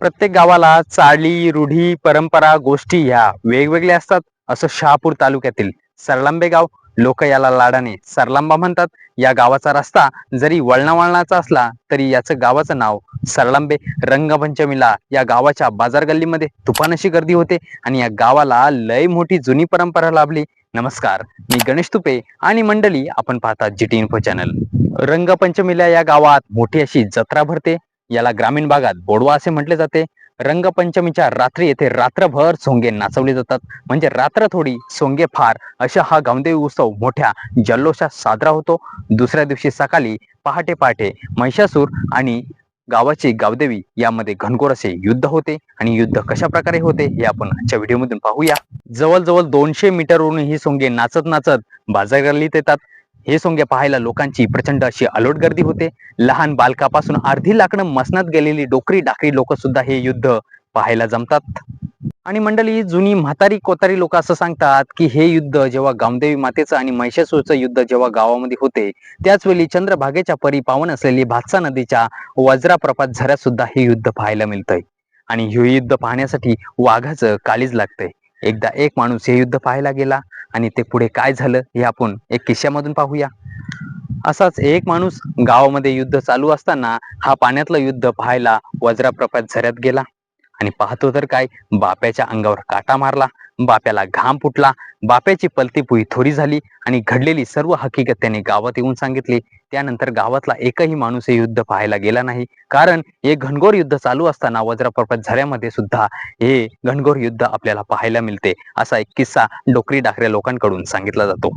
प्रत्येक गावाला चाली रूढी परंपरा गोष्टी ह्या वेगवेगळ्या असतात असं शहापूर तालुक्यातील सरलांबे गाव लोक याला लाडाने सरलांबा म्हणतात. या गावाचा रस्ता जरी वळणा वळणाचा असला तरी याचं गावाचं नाव सरलांबे रंगपंचमीला या गावाच्या बाजार गल्लीमध्ये तुफानशी गर्दी होते आणि या गावाला लय मोठी जुनी परंपरा लाभली. नमस्कार मी गणेश तुपे आणि मंडळी आपण पाहतात जी टी इन्फो चॅनल रंगपंचमीला या गावात मोठी अशी जत्रा भरते. याला ग्रामीण भागात बोडवा असे म्हटले जाते. रंगपंचमीच्या रात्री येथे रात्रभर सोंगे नाचवले जातात. म्हणजे रात्र थोडी सोंगे फार. अशा हा गावदेवी उत्सव मोठ्या जल्लोषात साजरा होतो. दुसऱ्या दिवशी सकाळी पहाटे पहाटे महिषासूर आणि गावाची गावदेवी यामध्ये घनघोर असे युद्ध होते. आणि युद्ध कशा प्रकारे होते हे आपण आजच्या व्हिडिओमधून पाहूया. जवळजवळ दोनशे मीटरवरून ही सोंगे नाचत नाचत बाजार गल्लीत येतात. हे सोंगे पाहायला लोकांची प्रचंड अशी अलोट गर्दी होते. लहान बालकापासून अर्धी लाकडं मसनात गेलेली डोकरी डाकरी लोक सुद्धा हे युद्ध पाहायला जमतात. आणि मंडळी जुनी म्हातारी कोतारी लोक असं सांगतात की हे युद्ध जेव्हा गामदेवी मातेचं आणि महिषासूरचं युद्ध जेव्हा गावामध्ये होते त्याच वेळी चंद्रभागेच्या परी पावन असलेली भातसा नदीच्या वज्राप्रपात झऱ्यात सुद्धा हे युद्ध पाहायला मिळतंय. आणि हे युद्ध पाहण्यासाठी वाघाचं काळीज लागतंय. एकदा एक माणूस हे युद्ध पाहायला गेला आणि ते पुढे काय झालं हे आपण एक किस्स्यामधून पाहूया. असाच एक माणूस गावामध्ये युद्ध चालू असताना हा पाण्यातलं युद्ध पाहायला वज्राप्रपात झऱ्यात गेला. आणि पाहतो तर काय बाप्याच्या अंगावर काटा मारला बाप्याला घाम फुटला बाप्याची पलती पुई थोरी झाली आणि घडलेली सर्व हकीकत त्याने गावात येऊन सांगितली. त्यानंतर गावातला एकही माणूस हे युद्ध पाहायला गेला नाही. कारण हे घनघोर युद्ध चालू असताना वज्रप्रपात झऱ्यामध्ये सुद्धा हे घनघोर युद्ध आपल्याला पाहायला मिळते असा एक किस्सा डोकरी डाकऱ्या लोकांकडून सांगितला जातो.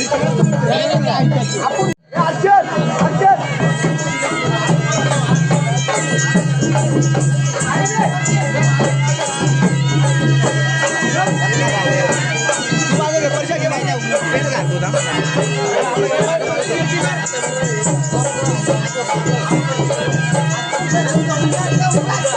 Action! Action!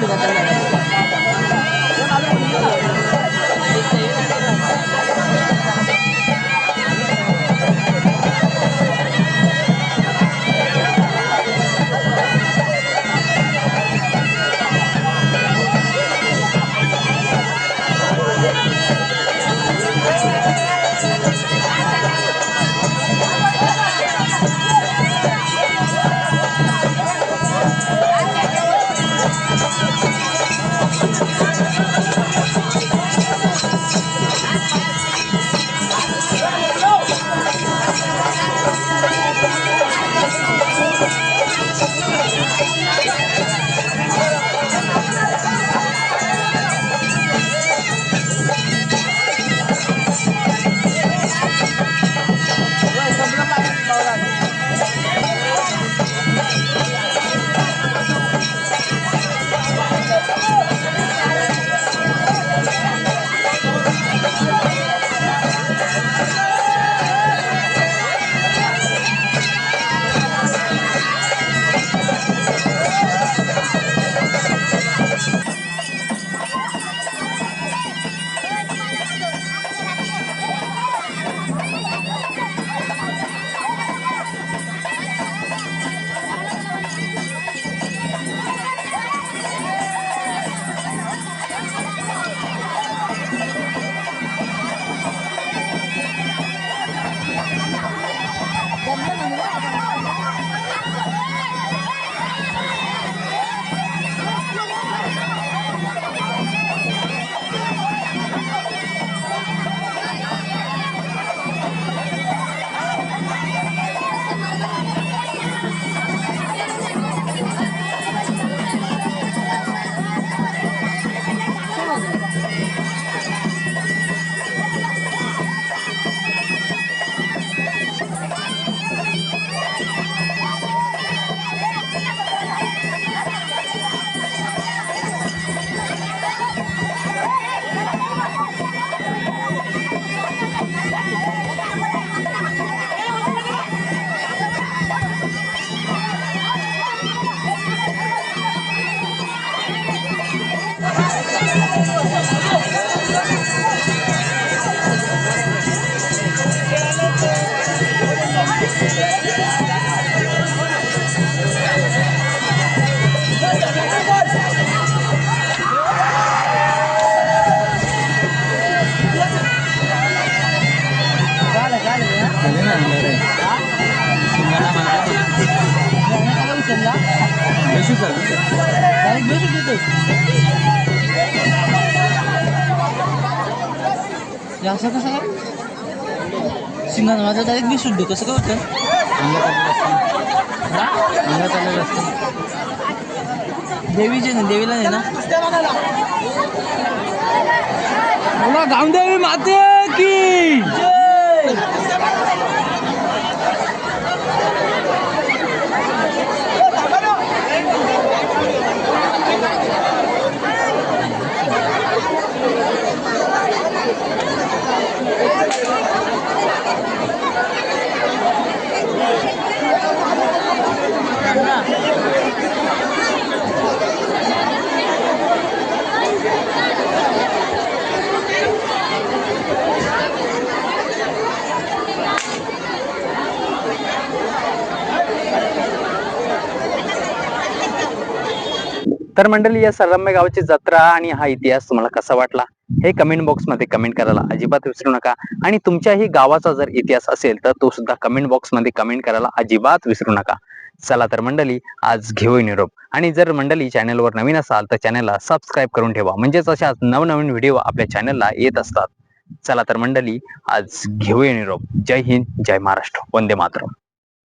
de la tabla. कशी चालू असं कसं काय शिंगानं माझा डायरेक्ट मी सुटलो कसं काय होतं अंगात आलेलं असतं देवीचे ना देवीला नाही ना बोला गावदेवी माते की! तर मंडळी या सरंबे गावाची जत्रा आणि हा इतिहास तुम्हाला कसा वाटला? हे कमेंट बॉक्समध्ये कमेंट करायला अजिबात विसरू नका. आणि तुमच्याही गावाचा जर इतिहास असेल तर तो सुद्धा कमेंट बॉक्समध्ये कमेंट करायला अजिबात विसरू नका. चला तर मंडळी आज घेऊ निरोप. आणि जर मंडळी चॅनलवर नवीन असाल तर चॅनलला सबस्क्राईब करून ठेवा. म्हणजेच अशाच नवनवीन व्हिडिओ आपल्या चॅनलला येत असतात. चला तर मंडळी आज घेऊया निरोप. जय हिंद जय महाराष्ट्र. वंदे मातरम.